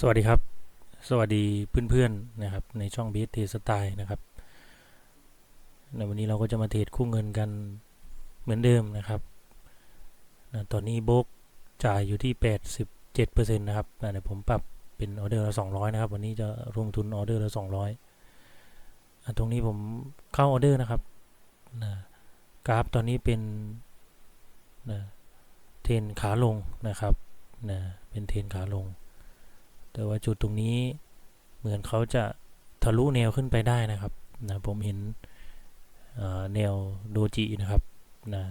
สวัสดีครับ สวัสดีเพื่อนๆนะครับในช่องบีทเทสไตล์นะครับในวันนี้เราก็จะมาเทรดคู่เงินกันเหมือนเดิมนะครับนะตอนนี้โบกจ่ายอยู่ที่ 87%นะครับนะเดี๋ยวผมปรับเป็นออเดอร์ละ200 นะครับ วันนี้จะลงทุนออเดอร์ละ200อะตรงนี้ผมเข้าออเดอร์นะครับนะกราฟตอนนี้เป็นนะเทรนขาลงนะครับนะเป็นเทรนขาลง แต่ว่าจุดตรงนี้เหมือนเขาจะทะลุแนวขึ้นไปได้นะครับนะผมเห็นแนวโดจินะครับนะ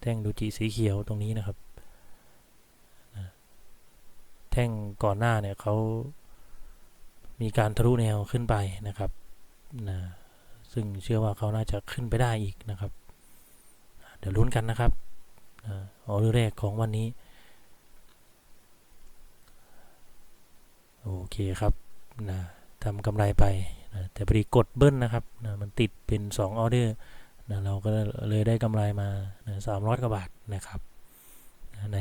แท่งโดจิสีเขียวตรงนี้นะครับนะแท่งก่อนหน้าเนี่ยเขามีการทะลุแนวขึ้นไปนะครับนะซึ่งเชื่อว่าเขาน่าจะขึ้นไปได้อีกนะครับ เดี๋ยวลุ้นกันนะครับออเดอร์แรกของวันนี้ โอ เคครับนะทำกำไรไปนะแต่พอดีกดเบิ้ลนะครับนะมันติดเป็น2ออเดอร์นะเราก็เลยได้กำไรมาสามร้อยกว่าบาทนะครับนะใน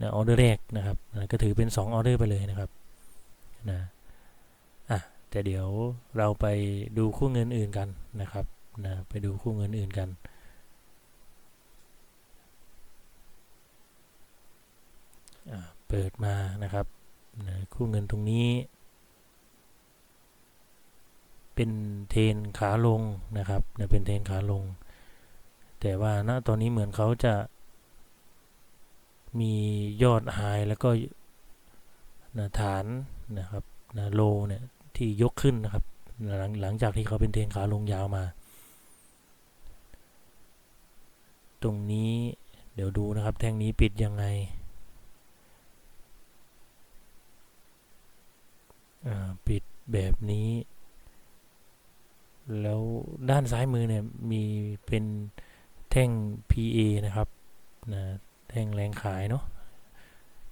นะออเดอร์แรกนะครับนะก็ถือเป็น2ออเดอร์ไปเลยนะครับนะอะแต่เดี๋ยวเราไปดูคู่เงินอื่นกันนะครับนะไปดูคู่เงินอื่นกันเปิดมานะครับ นะคู่เงินตรงนี้ เป็นเทรนขาลงนะครับนะเป็นเทรนขาลง แต่ว่าณตอนนี้เหมือนเขาจะมียอดไฮแล้วก็นะฐานนะครับนะโลเนี่ยที่ยกขึ้นนะครับหลังหลังจากที่เขาเป็นเทรนขาลงยาวมา ตรงนี้เดี๋ยวดูนะครับแท่งนี้ปิดยังไง อ่า ปิดแบบนี้ แล้วด้านซ้ายมือเนี่ยมีเป็นแท่ง PA นะครับนะแท่งแรงขายเนาะ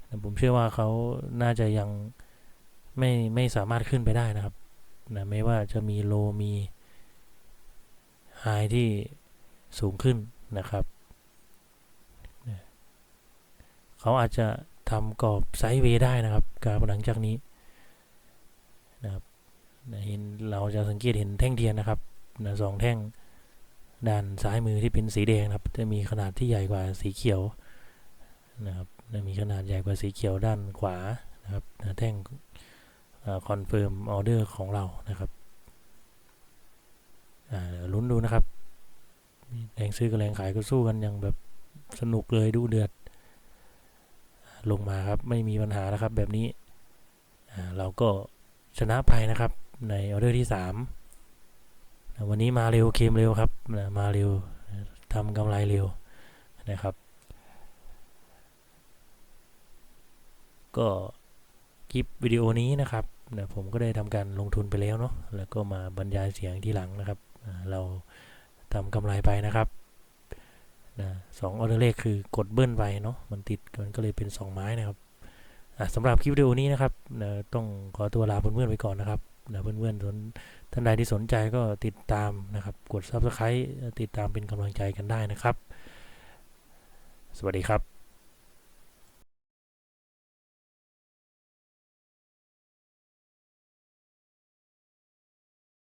นะผมเชื่อว่าเขาน่าจะยังไม่ไม่สามารถขึ้นไปได้นะครับนะไม่ว่าจะมีโลมีไฮที่สูงขึ้นนะครับนะเขาอาจจะทำกรอบไซด์เวย์ได้นะครับการหลังจากนี้ นะครับเห็นเราจะสังเกตเห็นแท่งเทียนนะครับนะสองแท่งด้านซ้ายมือที่เป็นสีแดงครับ จะมีขนาดที่ใหญ่กว่าสีเขียวนะครับนะมีขนาดใหญ่กว่าสีเขียวด้านขวานะครับนะแท่งคอนเฟิร์มออเดอร์ของเรานะครับลุ้นดูนะครับแรงซื้อกับแรงขายก็สู้กันอย่างแบบสนุกเลยดูเดือด ลงมาครับไม่มีปัญหานะครับแบบนี้เราก็ ชนะไปนะครับ ในออเดอร์ที่3วันนี้มาเร็วเคมเร็วครับมาเร็วทำกำไรเร็วนะครับ ก็คลิปวิดีโอนี้นะครับนะผมก็ได้ทำการลงทุนไปแล้วเนาะแล้วก็มาบรรยายเสียงที่หลังนะครับ เราทำกำไรไปนะครับนะสองออเดอร์เลขคือกดเบิ้ลไปเนาะมันติดมันก็เลยเป็น 2 ไม้นะครับ สำหรับคลิปวิดีโอนี้นะครับนะต้องขอตัวลาเพื่อนๆไปก่อนนะครับนะเพื่อนๆสนท่านใดที่สนใจก็ติดตามนะครับ กด Subscribe ติดตามเป็นกำลังใจกันได้นะครับ สวัสดีครับ